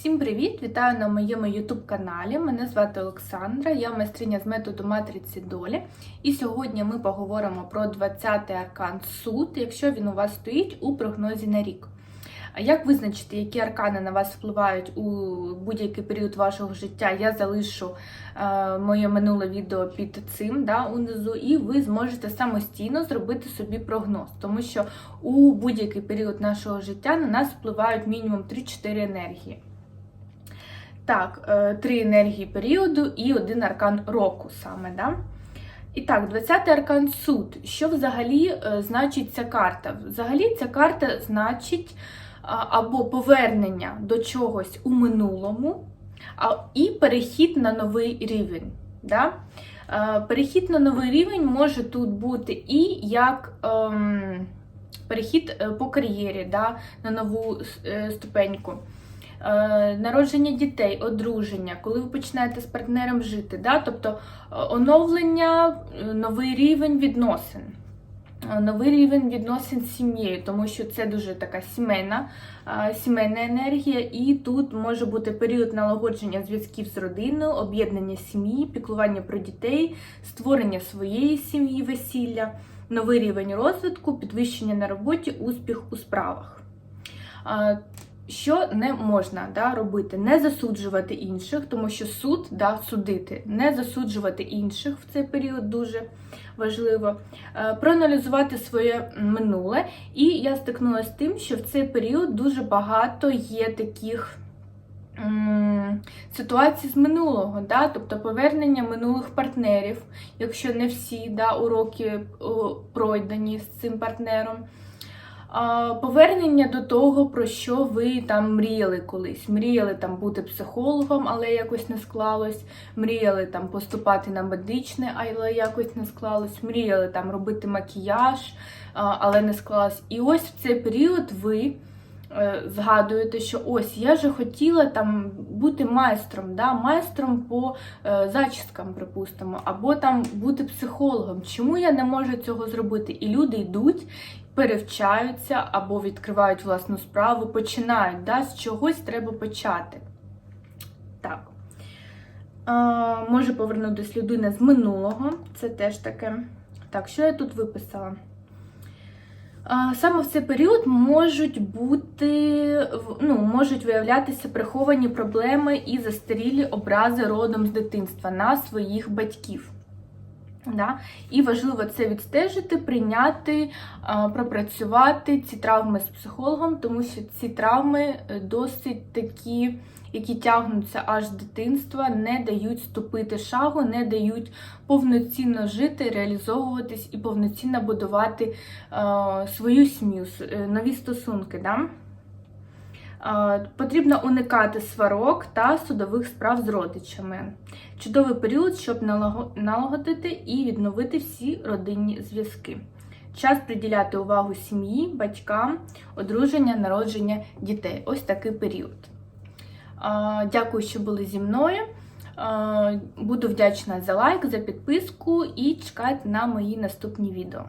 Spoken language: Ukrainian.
Всім привіт! Вітаю на моєму YouTube каналі. Мене звати Олександра, я майстриня з методу матриці долі. І сьогодні ми поговоримо про 20-й аркан суд, якщо він у вас стоїть у прогнозі на рік. Як визначити, які аркани на вас впливають у будь-який період вашого життя? Я залишу е, моє минуле відео під цим да, унизу, і ви зможете самостійно зробити собі прогноз, тому що у будь-який період нашого життя на нас впливають мінімум 3-4 енергії. Так, е, три енергії періоду і один аркан року саме. Да? І так, 20-й аркан суд. Що взагалі е, значить ця карта? Взагалі ця карта значить або повернення до чогось у минулому, і перехід на новий рівень. Да? Е, Перехід на новий рівень може тут бути і як ем, перехід по кар'єрі да, на нову ступеньку. Е, Народження дітей, одруження, коли ви починаєте з партнером жити, да? тобто е, оновлення, е, новий рівень відносин. Новий рівень відносин з сім'єю, тому що це дуже така сімейна, сімейна енергія, і тут може бути період налагодження зв'язків з родиною, об'єднання сім'ї, піклування про дітей, створення своєї сім'ї, весілля, новий рівень розвитку, підвищення на роботі, успіх у справах. Е, Що не можна да, робити? Не засуджувати інших, тому що суд да, судити, не засуджувати інших в цей період дуже важливо. Е, Проаналізувати своє минуле. І я стикнулася з тим, що в цей період дуже багато є таких ситуацій з минулого, да? тобто повернення минулих партнерів, якщо не всі да, уроки о, пройдені з цим партнером. Повернення до того, про що ви там мріяли колись. Мріяли там бути психологом, але якось не склалось. Мріяли там поступати на медичне, але якось не склалось. Мріяли там робити макіяж, але не склалось. І ось в цей період ви згадуєте, що ось я же хотіла там бути майстром, да? майстром по е, зачіскам, припустимо, або там бути психологом. Чому я не можу цього зробити? І люди йдуть перевчаються або відкривають власну справу, починають, да, з чогось треба почати. Так. А, може повернутися людина з минулого, це теж таке. Так, що я тут виписала? Саме в цей період можуть бути, ну, можуть виявлятися приховані проблеми і застарілі образи родом з дитинства на своїх батьків. Да? І важливо це відстежити, прийняти, пропрацювати ці травми з психологом, тому що ці травми е, досить такі, які тягнуться аж з дитинства, не дають ступити шагу, не дають повноцінно жити, реалізовуватись і повноцінно будувати а, свою сім'ю, е, нові стосунки. Да? Потрібно уникати сварок та судових справ з родичами. Чудовий період, щоб налагодити і відновити всі родинні зв'язки. Час приділяти увагу сім'ї, батькам, одруження, народження дітей. Ось такий період. Дякую, що були зі мною. Буду вдячна за лайк, за підписку і чекайте на мої наступні відео.